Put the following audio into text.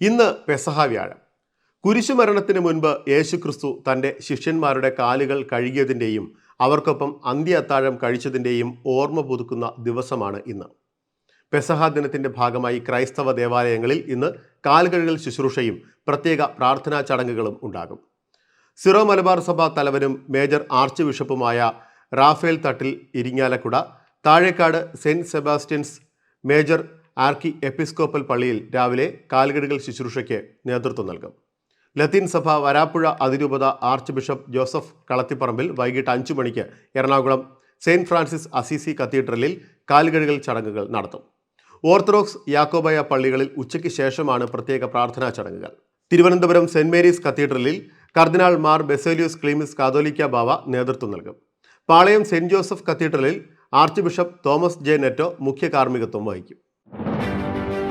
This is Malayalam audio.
ഇന്ന് പെസഹ വ്യാഴം. കുരിശുമരണത്തിന് മുൻപ് യേശു ക്രിസ്തു തന്റെ ശിഷ്യന്മാരുടെ കാലുകൾ കഴുകിയതിന്റെയും അവർക്കൊപ്പം അന്ത്യ അത്താഴം കഴിച്ചതിന്റെയും ഓർമ്മ പുതുക്കുന്ന ദിവസമാണ് ഇന്ന്. പെസഹ ദിനത്തിന്റെ ഭാഗമായി ക്രൈസ്തവ ദേവാലയങ്ങളിൽ ഇന്ന് കാലുകഴുകൽ ശുശ്രൂഷയും പ്രത്യേക പ്രാർത്ഥനാ ചടങ്ങുകളും ഉണ്ടാകും. സിറോ മലബാർ സഭ തലവനും major arch ബിഷപ്പുമായ Raphael Thattil Irinjalakuda Thazhekad saint Sebastian's major archiepiscopal പള്ളിയിൽ രാവിലെ കാൽകെടുകൾ ശുശ്രൂഷയ്ക്ക് നേതൃത്വം നൽകും. ലത്തീൻ സഭ വരാപ്പുഴ അതിരൂപത ആർച്ച് ബിഷപ്പ് ജോസഫ് കളത്തിപ്പറമ്പിൽ വൈകിട്ട് അഞ്ചു മണിക്ക് എറണാകുളം സെയിന്റ് ഫ്രാൻസിസ് അസീസി കത്തീഡ്രലിൽ കാൽകഴുകൽ ചടങ്ങുകൾ നടത്തും. ഓർത്തഡോക്സ് യാക്കോബായ പള്ളികളിൽ ഉച്ചയ്ക്ക് ശേഷമാണ് പ്രത്യേക പ്രാർത്ഥനാ ചടങ്ങുകൾ. തിരുവനന്തപുരം സെന്റ് മേരീസ് കത്തീഡ്രലിൽ കർദിനാൾ മാർ ബെസേലിയോസ് ക്ലീമിസ് കാതോലിക്ക ബാവ നേതൃത്വം നൽകും. പാളയം സെന്റ് ജോസഫ് കത്തീഡ്രലിൽ arch bishop Thomas J Netto മുഖ്യ കാർമ്മികത്വം വഹിക്കും. Música